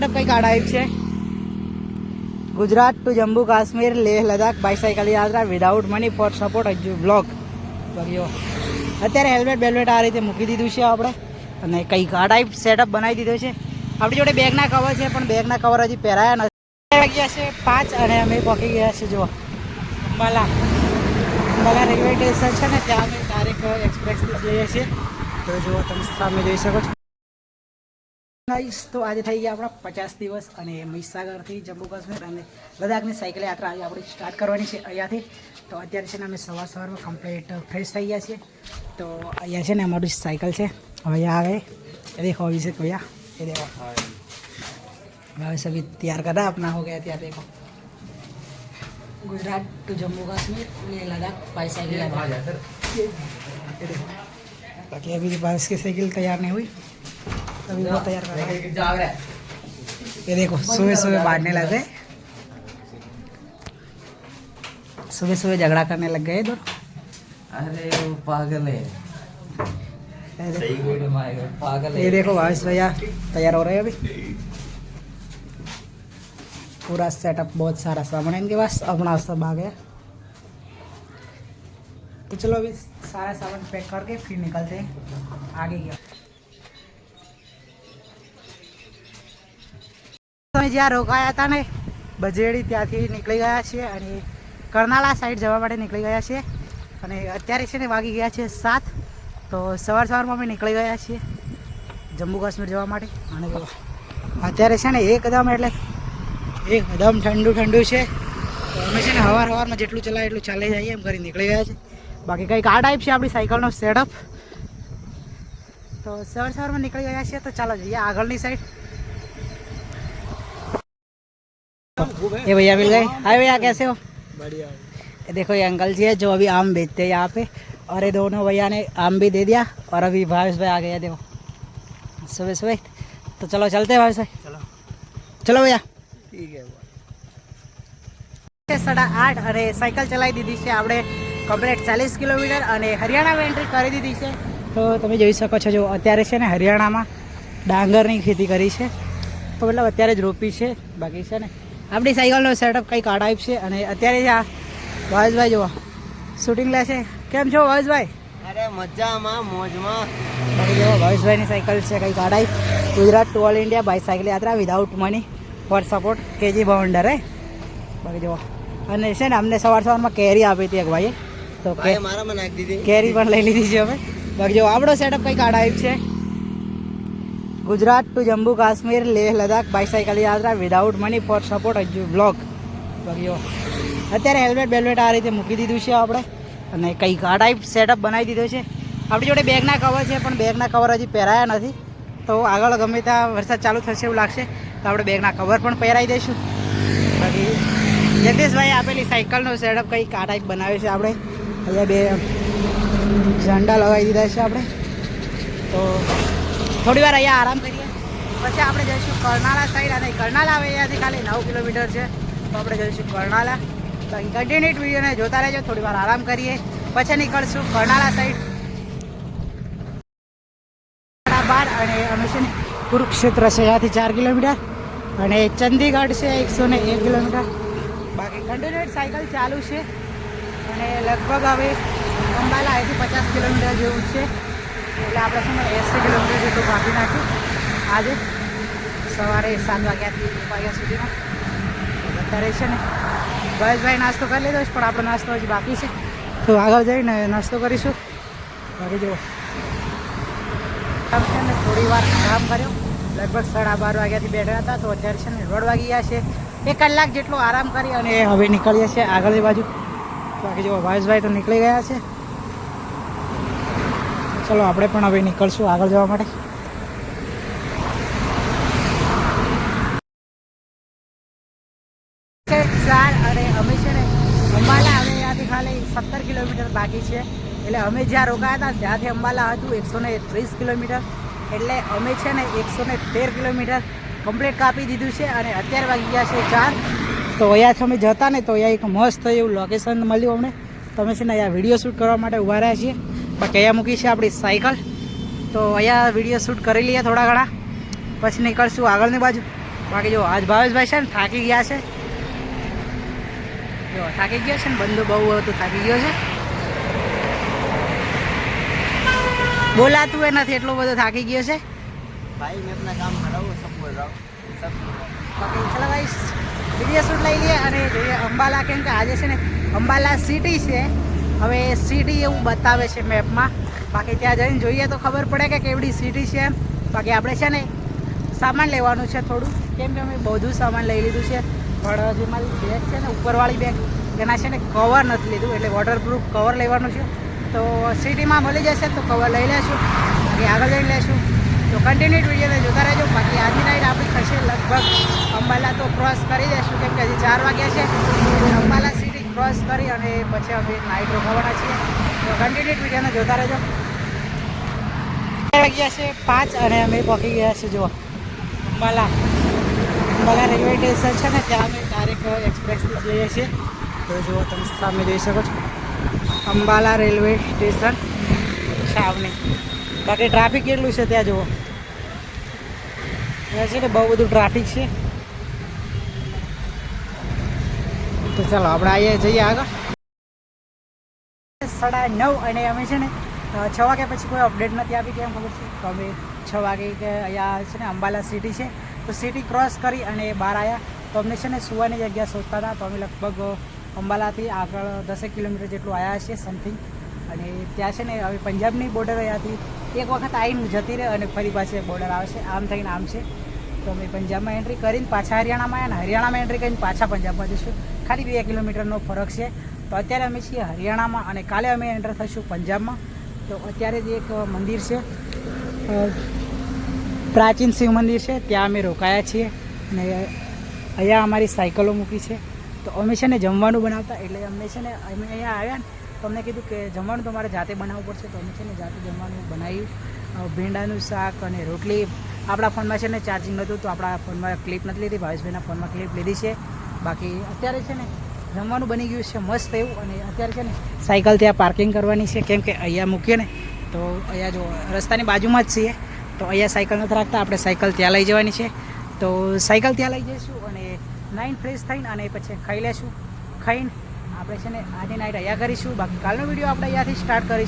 Setup કંઈક આડાયું છે. ગુજરાત ટુ જમ્મુ કાશ્મીર, લેહ, લદ્દાખ બાઇસાઇકલ યાત્રા વિધાઉટ મની ફોર સપોર્ટ હજુ બ્લોક કર્યો. અત્યારે હેલ્મેટ બેલ્મેટ આ રીતે મૂકી દીધું છે આપણે. અને કંઈક આ ટાઈપ સેટઅપ બનાવી દીધો છે. આપણી જોડે બેગના કવર છે, પણ બેગના કવર હજી પહેરાયા નથી. વાગ્યા છે, પાંચ અને અમે પહોંચી ગયા છે જો અંબાલા. અંબાલા રેલવે સ્ટેશન છે ને, ત્યાં અમે ડાયરેક્ટ એક્સપ્રેસથી જઈએ છીએ. તો જુઓ, તમે સામે જોઈ શકો છો. ગાઈસ તો આજે થઈ ગયા આપણા પચાસ દિવસ અને મહીસાગરથી જમ્મુ કાશ્મીર અને લદ્દાખની સાયકલ યાત્રા આજે આપણે સ્ટાર્ટ કરવાની છે અહીંયાથી તો અત્યારે છે ને અમે સવાર સવારમાં કમ્પ્લીટ ફ્રેશ થઈ ગયા છીએ તો અહીંયા છે ને અમારું સાયકલ છે અહીંયા આવે એ દેખો અભિષેક भैया ये देखो भाई सभी तैयार कर रहा है अपना हो गया तैयार देखो गुजरात टू जम्मू कश्मीर लेह लद्दाख बाईसाइकिल यात्रा ये देखो बाकी अभी बारिश की साइकिल तैयार नहीं हुई अभी वो तैयार कर रहा है। ये देखो सुबह सुबह बांटने लग गए। सुबह सुबह झगड़ा करने लग गए दोनों अरे वो पागल है। ये देखो- सही पागल है। ये देखो भावेश भैया तैयार हो रहे हैं अभी। पूरा सेटअप बहुत सारा सामान है इनके पास अपना सब आ गया। तो चलो अभी सारा सामान पैक करके फिर निकलते हैं। आगे क्या તમે જ્યાં રોકાયા હતા ને, બજેડી ત્યાંથી નીકળી ગયા છીએ અને કર્નાલા સાઈડ જવા માટે નીકળી ગયા છીએ. અને અત્યારે છે ને વાગી ગયા છે સાત, તો સવાર સવારમાં અમે નીકળી ગયા છીએ જમ્મુ કાશ્મીર જવા માટે. અને અત્યારે છે ને એકદમ એટલે એકદમ ઠંડુ ઠંડુ છે. અમે છે ને હવાર હવારમાં જેટલું ચલાવે એટલું ચાલે જઈએ એમ કરી નીકળી ગયા છે બાકી કંઈક આ ટાઈપ છે આપણી સાયકલનો સેટઅપ તો સવાર સવારમાં નીકળી ગયા છીએ, તો ચાલો જઈએ આગળની સાઈડ ये भैया मिल गए हाय भैया कैसे हो बढ़िया ये देखो ये अंकल जी है जो अभी आम बेचते हैं यहाँ पे और ये दोनों भैया ने आम भी दे दिया और अभी भावेश भाई आ गया देखो सुबह सुबह तो चलो चलते हैं भावेश भाई चलो चलो भैया ठीक है સાડા આઠ અને સાયકલ ચલાવી દીધી છે આપણે કમ્પ્લીટ ચાલીસ કિલોમીટર અને હરિયાણામાં એન્ટ્રી કરી દીધી છે તો તમે જોઈ શકો છો જો અત્યારે છે ને હરિયાણામાં ડાંગરની ખેતી કરી છે તો મતલબ અત્યારે જ રોપી છે બાકી છે ને આપણી સાયકલનો સેટઅપ કંઈક આ ટાઈપ છે અને અત્યારે જ આ ભાવેશભાઈ જુઓ શૂટિંગ લે છે કેમ છો ભાવેશભાઈ અરે મજામાં મોજમાં. બાકી જો ભાવેશભાઈની સાયકલ છે કંઈક આ Gujarat to all India by cycle યાત્રા વિધાઉટ મની ફોર સપોર્ટ કેજી બાઉન્ડર હે? બાકી જુઓ અને છે ને અમને સવાર સવારમાં કેરી આપી હતી એક ભાઈએ. તો કે મારામાં નાખી દીધી. કેરી પણ લઈ લીધી છે અમે બાકી જો આપણો સેટઅપ કંઈક આ છે. ગુજરાત ટુ જમ્મુ કાશ્મીર, લેહ, લદ્દાખ, બાઇસાઇકલ યાત્રા વિધાઉટ મની ફોર સપોર્ટ હજુ બ્લોક કર્યો અત્યારે હેલ્મેટ બેલ્મેટ આ રીતે મૂકી દીધું છે આપણે. અને કંઈક આ ટાઈપ સેટઅપ બનાવી દીધો છે. આપણી જોડે બેગના કવર છે, પણ બેગના કવર હજી પહેરાયા નથી. તો આગળ ગમે ત્યાં વરસાદ ચાલુ થશે એવું લાગશે, તો આપણે બેગના કવર પણ પહેરાવી દઈશું. બાકી જગદીશભાઈ આપેલી સાયકલનો સેટઅપ કંઈક આ ટાઈપ બનાવ્યો છે આપણે. અહીંયા બે ઝંડા લગાવી દીધા છે આપણે. તો થોડી વાર અહીંયા આરામ કરીએ. પછી આપણે જઈશું કરનાળા સાઈડ અને કરનાળા આવે અહીંયાથી ખાલી નવ કિલોમીટર છે. તો આપણે જઈશું કરનાળા. તો અહીં કન્ટિન્યુટ વિડીયોને જોતા રહેજો, થોડી વાર આરામ કરીએ. પછી નીકળશું કરનાળા સાઈડ અને અમે છે ને કુરુક્ષેત્ર છે, ત્યાંથી ચાર કિલોમીટર. અને ચંદીગઢ છે, એકસો ને એક કિલોમીટર. બાકી કન્ટિન્યુટ સાયકલ ચાલુ છે. અને લગભગ હવે અંબાલા અહીંથી પચાસ કિલોમીટર જેવું છે. એટલે આપણે શું એંસી કિલોમીટર જેટલું ભાગી નાખ્યું. આજે સવારે સાત વાગ્યાથી એક વાગ્યા સુધીમાં. અત્યારે છે ને ભાઈ નાસ્તો કરી લીધો છે, પણ આપણો નાસ્તો હજી બાકી છે. તો આગળ જઈને નાસ્તો કરીશું. બાકી જુઓ. છે ને થોડી વાર આરામ કર્યો. લગભગ સાડા બાર વાગ્યાથી બેઠા હતા, તો અત્યારે છે ને દોઢ વાગી ગયા છે. એક કલાક જેટલો આરામ કરી અને હવે નીકળીએ છીએ આગળની બાજુ. બાકી જો ભાવેશભાઈ તો નીકળી ગયા છે. ચલો, આપણે પણ હવે નીકળશું આગળ જવા માટે. અને અમે છે ને અંબાલા હવે ત્યાંથી ખાલી સત્તર કિલોમીટર બાકી છે. એટલે અમે જ્યાં રોકાયા હતા, ત્યાંથી અંબાલા હતું એકસો ને ત્રીસ કિલોમીટર. એટલે અમે છે ને એકસો ને તેર કિલોમીટર કમ્પ્લીટ કાપી દીધું છે અને અત્યારે વાગી ગયા છે ચાર. તો અહીંયાથી અમે જતા ને તો અહીંયા એક મસ્ત એવું લોકેશન મળ્યું અમને. તો અમે છે ને અહીંયા વીડિયો શૂટ કરવા માટે ઊભા રહ્યા છીએ. બાકી અહીંયા મૂકી છે આપણી સાયકલ. તો અહીંયા વીડિયો શૂટ કરી લઈએ થોડા ઘણા. પછી નીકળશું આગળની બાજુ. બાકી જો આજ ભાવેશભાઈ છે ને થાકી ગયા છે. જો થાકી ગયો છે ને બંધો બહુ હતું થાકી ગયો છે. બોલાતું એ નથી એટલો બધો થાકી ગયો છે. ભાઈ મેં આપના કામ હરાવું સબ બાકી ચાલો ભાઈ વીડિયો શૂટ લઈ લઈએ અને અંબાલા કેમ કે આજે છે ને અંબાલા સિટી છે. હવે સિટી એવું બતાવે છે મેપમાં બાકી ત્યાં જઈને જોઈએ તો ખબર પડે કે કેવડી સિટી છે બાકી આપણે છે ને સામાન લેવાનું છે થોડું. કેમ કે અમે બધું સામાન લઈ લીધું છે. પણ જે મારી બેગ છે ને ઉપરવાળી બેગ એના છે ને કવર નથી લીધું, એટલે વોટરપ્રૂફ કવર લેવાનું છે. તો સિટીમાં મળી જશે તો કવર લઈ લેશું. બાકી આગળ જઈ લેશું. તો કન્ટિન્યુ વિડીયોને જોતા રહેજો. બાકી આજની નાઈટ આપણી થશે લગભગ અંબાલા તો ક્રોસ કરી દઈશું કેમ કે હજી ચાર વાગ્યા છે. અંબાલા ક્રોસ કરી અને પછી અમે નાઇટ રોકાવાના છીએ. તો કન્ટિન્યુ વિડીયોને જોતા રહેજો. વાગ્યા છે પાંચ અને અમે પહોંચી ગયા છે જુઓ. અંબાલા. અંબાલા રેલવે સ્ટેશન છે ને, ત્યાં અમે ડાયરેક્ટ એક્સપ્રેસથી જઈએ છીએ. તો જુઓ, તમે સામે જોઈ શકો છો. અંબાલા રેલવે સ્ટેશન છાવની બાકી ટ્રાફિક કેટલું છે ત્યાં, જુઓ. ત્યાં છે ને બહુ બધું ટ્રાફિક છે. તો ચાલો, આપણે અહીંયા જઈએ આગળ. સાડા નવ અને અમે છે ને છ વાગે પછી કોઈ અપડેટ નથી આપી, કેમ ખબર છે? તો અમે છ વાગે કે અહીંયા છે ને, અંબાલા સિટી છે. તો સિટી ક્રોસ કરી અને બહાર આવ્યા તો અમને છે ને, સુવાની જગ્યા શોધતા હતા. તો અમે લગભગ અંબાલાથી આગળ દસેક કિલોમીટર જેટલું આવ્યા છીએ સમથિંગ અને ત્યાં છે ને હવે પંજાબની બોર્ડર અહીંયાથી એક વખત આવીને જતી રહે અને ફરી પાછી બોર્ડર આવે છે. આમ થઈને આમ છે. તો અમે પંજાબમાં એન્ટ્રી કરીને પાછા હરિયાણામાં આવ્યા ને, હરિયાણામાં એન્ટ્રી કરીને પાછા પંજાબમાં જઈશું ખાલી બે કિલોમીટરનો ફરક છે. તો અત્યારે અમે છીએ હરિયાણામાં અને કાલે અમે એન્ટર થઈશું પંજાબમાં. તો અત્યારે જે એક મંદિર છે પ્રાચીન શિવ મંદિર છે, ત્યાં અમે રોકાયા છીએ. અને અહીંયા અમારી સાયકલો મૂકી છે. તો અમે છે ને જમવાનું બનાવતા, એટલે અમે છે ને, અમે અહીંયા આવ્યા ને, તો અમને કીધું કે જમવાનું તમારે જાતે બનાવવું પડશે, તો અમે છે ને જાતે જમવાનું બનાવ્યું. ભીંડાનું શાક અને રોટલી. આપણા ફોનમાં છે ને ચાર્જિંગ નહોતું, તો આપણા ફોનમાં ક્લિપ નથી લીધી, ભાવેશભાઈના ફોનમાં ક્લિપ લીધી છે. બાકી અત્યારે છે ને જમવાનું બની ગયું છે મસ્ત એવું અને અત્યારે છે ને સાયકલ ત્યાં પાર્કિંગ કરવાની છે. કેમ કે અહીંયા મૂકીએ ને, તો અહીંયા જો રસ્તાની બાજુમાં જ છીએ, તો અહીંયા સાયકલ નથી રાખતા. આપણે સાયકલ ત્યાં લઈ જવાની છે. તો સાયકલ ત્યાં લઈ જઈશું અને નાઇન ફ્રેશ થઈને અને પછી ખાઈ લેશું. ખાઈને આપણે છે ને આજની નાઇટ અહીંયા કરીશું. બાકી કાલનો વીડિયો આપણે અહીંયાથી સ્ટાર્ટ કરીશું.